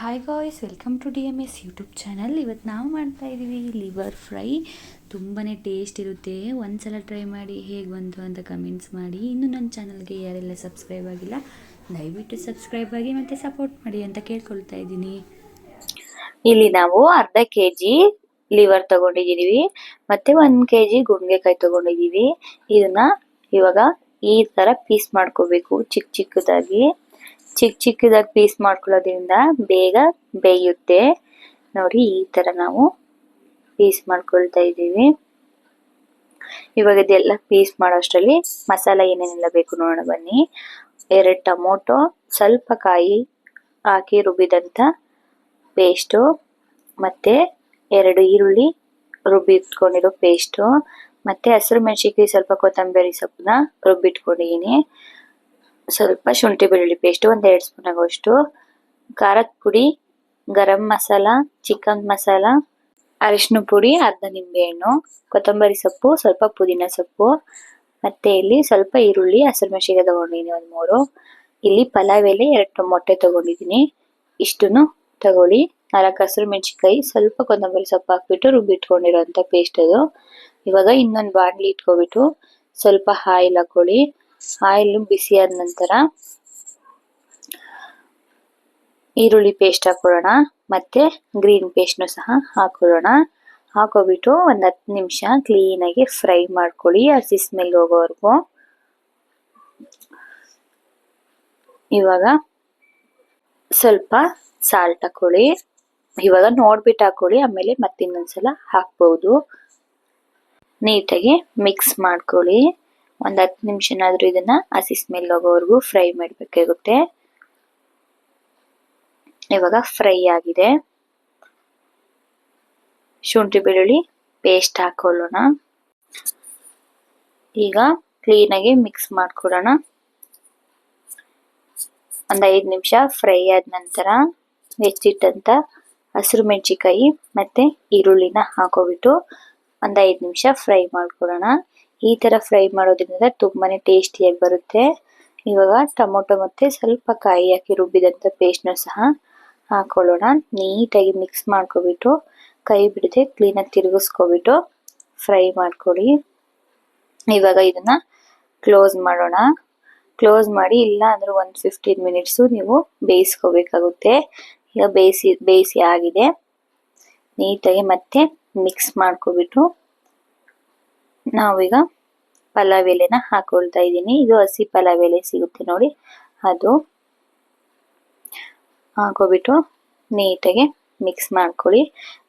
Hi guys welcome to D M S YouTube channel ಇವತ್ತು ನಾವು ಮಾಡ್ತಾ ಇದ್ದೀವಿ ಲಿವರ್ ಫ್ರೈ ತುಂಬಾ ಟೇಸ್ಟ್ ಇರುತ್ತೆ. ಒಂದು ಸಲ ಟ್ರೈ ಮಾಡಿ ಹೇಗೆ ಬಂತು ಅಂತ ಕಮೆಂಟ್ಸ್ ಮಾಡಿ. ಇನ್ನು ನನ್ನ ಚಾನಲ್ಗೆ ಯಾರೆಲ್ಲ ಸಬ್ಸ್ಕ್ರೈಬ್ ಆಗಿಲ್ಲ, ದಯವಿಟ್ಟು ಸಬ್ಸ್ಕ್ರೈಬ್ ಆಗಿ ಮತ್ತು ಸಪೋರ್ಟ್ ಮಾಡಿ ಅಂತ ಕೇಳ್ಕೊಳ್ತಾ ಇದ್ದೀನಿ. ಇಲ್ಲಿ ನಾವು ಅರ್ಧ ಕೆ ಜಿ ಲಿವರ್ ತಗೊಂಡಿದ್ದೀವಿ. ಮತ್ತೆ ಒನ್ ಕೆ ಜಿ ಗುಂಡೆಕಾಯಿ ತಗೊಂಡಿದ್ದೀವಿ. ಇದನ್ನ ಇವಾಗ ಈ ತರ ಪೀಸ್ ಮಾಡ್ಕೋಬೇಕು ಚಿಕ್ಕ ಚಿಕ್ಕದಾಗಿ. ಚಿಕ್ಕ ಚಿಕ್ಕದಾಗಿ ಪೀಸ್ ಮಾಡ್ಕೊಳ್ಳೋದ್ರಿಂದ ಬೇಗ ಬೇಯುತ್ತೆ. ನೋಡಿ, ಈ ತರ ನಾವು ಪೀಸ್ ಮಾಡ್ಕೊಳ್ತಾ ಇದ್ದೀವಿ. ಇವಾಗ ಇದೆಲ್ಲ ಪೀಸ್ ಮಾಡೋಷ್ಟರಲ್ಲಿ ಮಸಾಲ ಏನೇನೆಲ್ಲ ಬೇಕು ನೋಡೋಣ ಬನ್ನಿ. ಎರಡು ಟೊಮೊಟೊ, ಸ್ವಲ್ಪ ಕಾಯಿ ಹಾಕಿ ರುಬ್ಬಿದಂಥ ಪೇಸ್ಟು, ಮತ್ತು ಎರಡು ಈರುಳ್ಳಿ ರುಬ್ಬಿಟ್ಕೊಂಡಿರೋ ಪೇಸ್ಟು, ಮತ್ತು ಹಸಿರು ಮೆಣಸಿನ್ಕಾಯಿ, ಸ್ವಲ್ಪ ಕೊತ್ತಂಬರಿ ಸೊಪ್ಪನ್ನ ರುಬ್ಬಿಟ್ಕೊಂಡಿದ್ದೀನಿ. ಸ್ವಲ್ಪ ಶುಂಠಿ ಬೆಳ್ಳುಳ್ಳಿ ಪೇಸ್ಟ್ ಒಂದು ಎರಡು ಸ್ಪೂನ್ ಆಗುವಷ್ಟು ಖಾರದ ಪುಡಿ, ಗರಂ ಮಸಾಲ, ಚಿಕನ್ ಮಸಾಲ ಅರಿಶಿನ ಪುಡಿ, ಅರ್ಧ ನಿಂಬೆಹಣ್ಣು ಕೊತ್ತಂಬರಿ ಸೊಪ್ಪು, ಸ್ವಲ್ಪ ಪುದೀನ ಸೊಪ್ಪು. ಮತ್ತೆ ಇಲ್ಲಿ ಸ್ವಲ್ಪ ಈರುಳ್ಳಿ, ಹಸಿರು ಮೆಣಸಿಗೆ ತಗೊಂಡಿದ್ದೀನಿ ಒಂದು ಮೂರು. ಇಲ್ಲಿ ಪಲಾವ್ ಎಲೆ ಎರಡು ಮೊಟ್ಟೆ ತಗೊಂಡಿದ್ದೀನಿ. ಇಷ್ಟನ್ನು ತಗೊಳ್ಳಿ. ನಾಲ್ಕು ಹಸಿರು ಮೆಣಸಿನ್ಕಾಯಿ, ಸ್ವಲ್ಪ ಕೊತ್ತಂಬರಿ ಸೊಪ್ಪು ಹಾಕ್ಬಿಟ್ಟು ರುಬ್ಬಿಟ್ಕೊಂಡಿರೋಂಥ ಪೇಸ್ಟ್ ಅದು. ಇವಾಗ ಇನ್ನೊಂದು ಬಾಣಲಿ ಇಟ್ಕೊಬಿಟ್ಟು ಸ್ವಲ್ಪ ಆಯಿಲ್ ಹಾಕೊಳ್ಳಿ. ಆಯಿಲ್ ಬಿಸಿ ಆದ ನಂತರ ಈರುಳ್ಳಿ ಪೇಸ್ಟ್ ಹಾಕೊಳ್ಳೋಣ, ಮತ್ತೆ ಗ್ರೀನ್ ಪೇಸ್ಟ್ನು ಸಹ ಹಾಕೊಳ್ಳೋಣ. ಹಾಕೋಬಿಟ್ಟು ಒಂದು ಹತ್ತು ನಿಮಿಷ ಕ್ಲೀನಾಗಿ ಫ್ರೈ ಮಾಡ್ಕೊಳ್ಳಿ ಹಸಿ ಸ್ಮೆಲ್ ಹೋಗೋವರೆಗೂ. ಇವಾಗ ಸ್ವಲ್ಪ ಸಾಲ್ಟ್ ಹಾಕೊಳ್ಳಿ. ಇವಾಗ ನೋಡ್ಬಿಟ್ಟು ಹಾಕೊಳ್ಳಿ, ಆಮೇಲೆ ಮತ್ತೆ ಇನ್ನೊಂದ್ಸಲ ಹಾಕ್ಬಹುದು ನೀಟಾಗಿ ಮಿಕ್ಸ್ ಮಾಡ್ಕೊಳ್ಳಿ. ಒಂದ್ ಹತ್ತು ನಿಮಿಷನಾದ್ರೂ ಇದನ್ನ ಹಸಿ ಸ್ಮೆಲ್ ಹೋಗೋವರೆಗೂ ಫ್ರೈ ಮಾಡ್ಬೇಕಾಗುತ್ತೆ. ಇವಾಗ ಫ್ರೈ ಆಗಿದೆ. ಶುಂಠಿ ಬೆಳ್ಳುಳ್ಳಿ ಪೇಸ್ಟ್ ಹಾಕೊಳ್ಳೋಣ. ಈಗ ಕ್ಲೀನಾಗಿ ಮಿಕ್ಸ್ ಮಾಡ್ಕೊಡೋಣ. ಒಂದ್ ಐದು ನಿಮಿಷ ಫ್ರೈ ಆದ ನಂತರ ಹೆಚ್ಚಿಟ್ಟಂತ ಹಸಿರು ಮೆಣಸಿಕಾಯಿ ಮತ್ತೆ ಈರುಳ್ಳಿನ ಹಾಕೋಬಿಟ್ಟು ಒಂದ್ ಐದು ನಿಮಿಷ ಫ್ರೈ ಮಾಡ್ಕೊಳ್ಳೋಣ ಈ ತರ ಫ್ರೈ ಮಾಡೋದ್ರಿಂದ ತುಂಬಾನೇ ಟೇಸ್ಟಿಯಾಗಿ ಬರುತ್ತೆ. ಇವಾಗ ಟೊಮೊಟೊ ಮತ್ತೆ ಸ್ವಲ್ಪ ಕಾಯಿ ಹಾಕಿ ರುಬ್ಬಿದಂತ ಪೇಸ್ಟ್ನ ಸಹ ಹಾಕೊಳ್ಳೋಣ. ನೀಟಾಗಿ ಮಿಕ್ಸ್ ಮಾಡ್ಕೊಬಿಟ್ಟು, ಕೈ ಬಿಡದೆ ಕ್ಲೀನಾಗಿ ತಿರುಗಿಸ್ಕೊಬಿಟ್ಟು ಫ್ರೈ ಮಾಡ್ಕೊಳ್ಳಿ. ಇವಾಗ ಇದನ್ನ ಕ್ಲೋಸ್ ಮಾಡೋಣ. ಕ್ಲೋಸ್ ಮಾಡಿ ಇಲ್ಲ ಅಂದ್ರೆ ಒಂದು ಫಿಫ್ಟೀನ್ ಮಿನಿಟ್ಸು ನೀವು ಬೇಯಿಸ್ಕೋಬೇಕಾಗುತ್ತೆ. ಈಗ ಬೇಯಿಸಿ ಬೇಯಿಸಿ ಆಗಿದೆ. ನೀಟಾಗಿ ಮತ್ತೆ ಮಿಕ್ಸ್ ಮಾಡ್ಕೊಬಿಟ್ಟು ನಾವೀಗ ಪಲಾವ್ ಎಲೆನ ಹಾಕೊಳ್ತಾ ಇದ್ದೀನಿ. ಇದು ಹಸಿ ಪಲಾವ್ ಎಲೆ ಸಿಗುತ್ತೆ ನೋಡಿ. ಅದು ಹಾಕೋಬಿಟ್ಟು ನೀಟಾಗಿ ಮಿಕ್ಸ್ ಮಾಡ್ಕೊಳ್ಳಿ.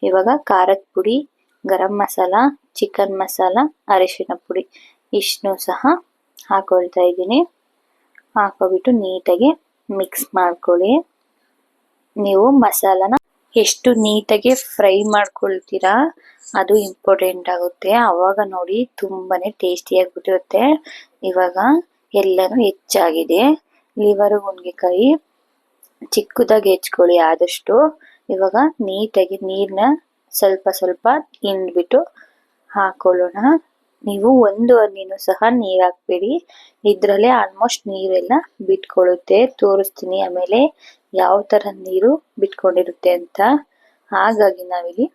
ಇವಾಗ ಖಾರದ ಪುಡಿ, ಗರಂ ಮಸಾಲ ಚಿಕನ್ ಮಸಾಲ, ಅರಿಶಿನ ಪುಡಿ ಇಷ್ಟನ್ನು ಸಹ ಹಾಕೊಳ್ತಾ ಇದ್ದೀನಿ. ಹಾಕೋಬಿಟ್ಟು ನೀಟಾಗಿ ಮಿಕ್ಸ್ ಮಾಡ್ಕೊಳ್ಳಿ. ನೀವು ಮಸಾಲಾನ ಎಷ್ಟು ನೀಟಾಗಿ ಫ್ರೈ ಮಾಡ್ಕೊಳ್ತೀರಾ, ಅದು ಇಂಪಾರ್ಟೆಂಟ್ ಆಗುತ್ತೆ. ಅವಾಗ ನೋಡಿ ತುಂಬಾನೇ ಟೇಸ್ಟಿ ಆಗಿಬಿಟ್ಟಿರುತ್ತೆ. ಇವಾಗ ಎಲ್ಲಾನು ಹೆಚ್ಚಾಗಿದೆ. ಲಿವರ್ ಗುಂಡ್ಗೆಕಾಯಿ ಚಿಕ್ಕದಾಗಿ ಹೆಚ್ಕೊಳ್ಳಿ ಆದಷ್ಟು. ಇವಾಗ ನೀಟಾಗಿ ನೀರನ್ನ ಸ್ವಲ್ಪ ಸ್ವಲ್ಪ ಹಿಂಡ್ಬಿಟ್ಟು ಹಾಕೊಳ್ಳೋಣ. ನೀವು ಒಂದು ಹನಿನೂ ಸಹ ನೀರ್ ಹಾಕ್ಬೇಡಿ. ಇದ್ರಲ್ಲೇ ಆಲ್ಮೋಸ್ಟ್ ನೀರೆಲ್ಲ ಬಿಟ್ಕೊಳ್ಳುತ್ತೆ. ತೋರಿಸ್ತೀನಿ ಆಮೇಲೆ ಯಾವ ಥರ ನೀರು ಬಿಟ್ಕೊಂಡಿರುತ್ತೆ ಅಂತ. ಹಾಗಾಗಿ ನಾವಿಲ್ಲಿ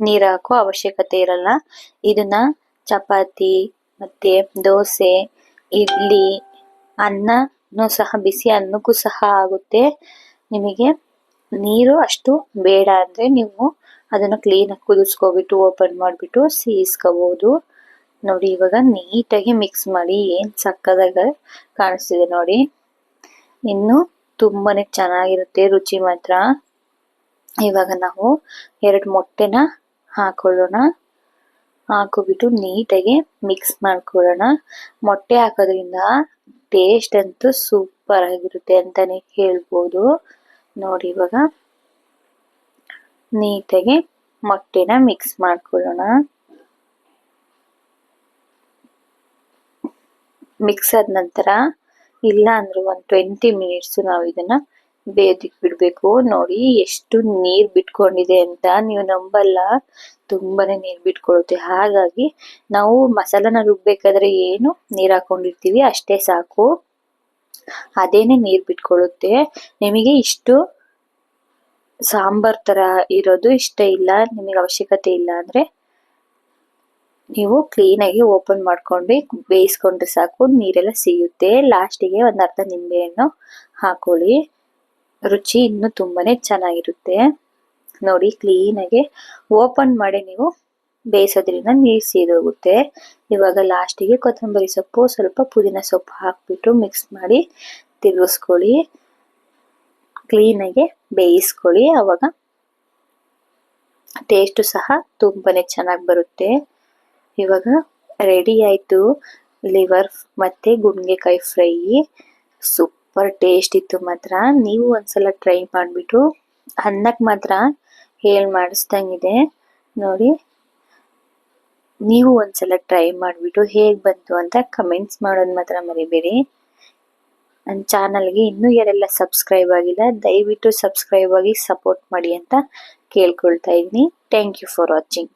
ನೀರ್ ಹಾಕೋ ಅವಶ್ಯಕತೆ ಇರಲ್ಲ. ಇದನ್ನ ಚಪಾತಿ, ಮತ್ತೆ ದೋಸೆ, ಇಡ್ಲಿ, ಅನ್ನನೂ ಸಹ ಬಿಸಿ ಅನ್ನಕ್ಕೂ ಸಹ ಆಗುತ್ತೆ. ನಿಮಗೆ ನೀರು ಅಷ್ಟು ಬೇಡ ಅಂದರೆ ನೀವು ಅದನ್ನು ಕ್ಲೀನಾಗಿ ಕುದಿಸ್ಕೊಬಿಟ್ಟು ಓಪನ್ ಮಾಡಿಬಿಟ್ಟು ಸೀಸ್ಕೋಬಹುದು ನೋಡಿ, ಇವಾಗ ನೀಟಾಗಿ ಮಿಕ್ಸ್ ಮಾಡಿ ಏನ್ ಸಕ್ಕದಾಗ ಕಾಣಿಸ್ತಿದೆ ನೋಡಿ. ಇನ್ನು ತುಂಬಾನೇ ಚೆನ್ನಾಗಿರುತ್ತೆ ರುಚಿ ಮಾತ್ರ. ಇವಾಗ ನಾವು ಎರಡು ಮೊಟ್ಟೆನ ಹಾಕೊಳ್ಳೋಣ. ಹಾಕೋಬಿಟ್ಟು ನೀಟಾಗಿ ಮಿಕ್ಸ್ ಮಾಡ್ಕೊಳ್ಳೋಣ. ಮೊಟ್ಟೆ ಹಾಕೋದ್ರಿಂದ ಟೇಸ್ಟ್ ಅಂತೂ ಸೂಪರ್ ಆಗಿರುತ್ತೆ ಅಂತಾನೆ ಹೇಳ್ಬೋದು. ನೋಡಿ, ಇವಾಗ ನೀಟಾಗಿ ಮೊಟ್ಟೆನ ಮಿಕ್ಸ್ ಮಾಡ್ಕೊಳ್ಳೋಣ. ಮಿಕ್ಸ್ ಆದ ನಂತರ ಇಲ್ಲ ಅಂದ್ರೆ ಒಂದು ಟ್ವೆಂಟಿ ಮಿನಿಟ್ಸ್ ನಾವು ಇದನ್ನ ಬೇಯೋದಿಕ್ ಬಿಡ್ಬೇಕು. ನೋಡಿ ಎಷ್ಟು ನೀರ್ ಬಿಟ್ಕೊಂಡಿದೆ ಅಂತ ನೀವು ನಂಬಲ್ಲ. ತುಂಬಾನೇ ನೀರ್ ಬಿಟ್ಕೊಳ್ಳುತ್ತೆ ಹಾಗಾಗಿ ನಾವು ಮಸಾಲಾನ ರುಬ್ಬೇಕಾದ್ರೆ ಏನು ನೀರ್ ಹಾಕೊಂಡಿರ್ತೀವಿ. ಅಷ್ಟೇ ಸಾಕು. ಅದೇನೆ ನೀರ್ ಬಿಟ್ಕೊಳ್ಳುತ್ತೆ ನಿಮಗೆ ಇಷ್ಟು ಸಾಂಬಾರ್ ತರ ಇರೋದು ಇಷ್ಟ ಇಲ್ಲ, ನಿಮಗೆ ಅವಶ್ಯಕತೆ ಇಲ್ಲ ಅಂದ್ರೆ ನೀವು ಕ್ಲೀನಾಗಿ ಓಪನ್ ಮಾಡ್ಕೊಂಡು ಬೇಯಿಸ್ಕೊಂಡ್ರೆ ಸಾಕು, ನೀರೆಲ್ಲ ಸಿಗುತ್ತೆ ಲಾಸ್ಟಿಗೆ ಒಂದು ಅರ್ಧ ನಿಂಬೆಹಣ್ಣು ಹಾಕೊಳ್ಳಿ. ರುಚಿ ಇನ್ನೂ ತುಂಬಾ ಚೆನ್ನಾಗಿರುತ್ತೆ. ನೋಡಿ ಕ್ಲೀನಾಗಿ ಓಪನ್ ಮಾಡಿ ನೀವು ಬೇಯಿಸೋದ್ರಿಂದ ನೀರು ಸೀದೋಗುತ್ತೆ. ಇವಾಗ ಲಾಸ್ಟಿಗೆ ಕೊತ್ತಂಬರಿ ಸೊಪ್ಪು, ಸ್ವಲ್ಪ ಪುದೀನ ಸೊಪ್ಪು ಹಾಕ್ಬಿಟ್ಟು ಮಿಕ್ಸ್ ಮಾಡಿ ತಿರುಗಿಸ್ಕೊಳ್ಳಿ. ಕ್ಲೀನಾಗಿ ಬೇಯಿಸ್ಕೊಳ್ಳಿ. ಆವಾಗ ಟೇಸ್ಟು ಸಹ ತುಂಬಾ ಚೆನ್ನಾಗಿ ಬರುತ್ತೆ. ಇವಾಗ ರೆಡಿ ಆಯಿತು ಲಿವರ್ ಮತ್ತು ಗುಣ್ಗೆಕಾಯಿ ಫ್ರೈ ಸೂಪರ್ ಟೇಸ್ಟ್ ಇತ್ತು ಮಾತ್ರ. ನೀವು ಒಂದ್ಸಲ ಟ್ರೈ ಮಾಡಿಬಿಟ್ಟು ಅನ್ನಕ್ಕೆ ಮಾತ್ರ ಹೇಳಿ ಮಾಡಿಸ್ದಂಗಿದೆ. ನೋಡಿ. ನೀವು ಒಂದ್ಸಲ ಟ್ರೈ ಮಾಡಿಬಿಟ್ಟು ಹೇಗೆ ಬಂತು ಅಂತ ಕಮೆಂಟ್ಸ್ ಮಾಡೋದು ಮಾತ್ರ ಮರಿಬೇಡಿ. ನನ್ನ ಚಾನಲ್ಗೆ ಇನ್ನೂ ಯಾರೆಲ್ಲ ಸಬ್ಸ್ಕ್ರೈಬ್ ಆಗಿಲ್ಲ, ದಯವಿಟ್ಟು ಸಬ್ಸ್ಕ್ರೈಬ್ ಆಗಿ ಸಪೋರ್ಟ್ ಮಾಡಿ ಅಂತ ಕೇಳ್ಕೊಳ್ತಾ ಇದ್ದೀನಿ. Thank you for watching